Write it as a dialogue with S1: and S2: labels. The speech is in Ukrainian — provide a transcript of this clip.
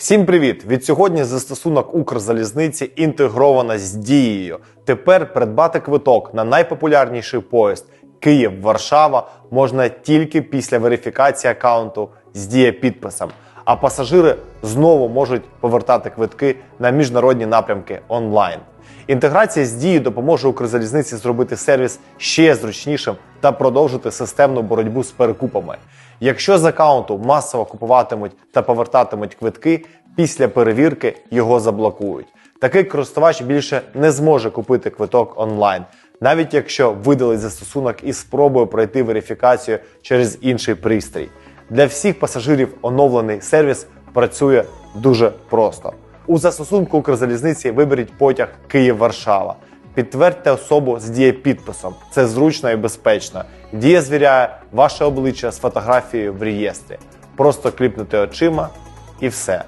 S1: Всім привіт! Від сьогодні застосунок Укрзалізниці інтегровано з дією. Тепер придбати квиток на найпопулярніший поїзд Київ-Варшава можна тільки після верифікації аккаунту з дієпідписом. А пасажири знову можуть повертати квитки на міжнародні напрямки онлайн. Інтеграція з дією допоможе Укрзалізниці зробити сервіс ще зручнішим та продовжити системну боротьбу з перекупами. Якщо з аккаунту масово купуватимуть та повертатимуть квитки, після перевірки його заблокують. Такий користувач більше не зможе купити квиток онлайн, навіть якщо видалить застосунок і спробує пройти верифікацію через інший пристрій. Для всіх пасажирів оновлений сервіс працює дуже просто. У застосунку Укрзалізниці виберіть потяг Київ-Варшава. Підтвердьте особу з дієпідписом. Це зручно і безпечно. Дія звіряє ваше обличчя з фотографією в реєстрі. Просто кліпнути очима і все.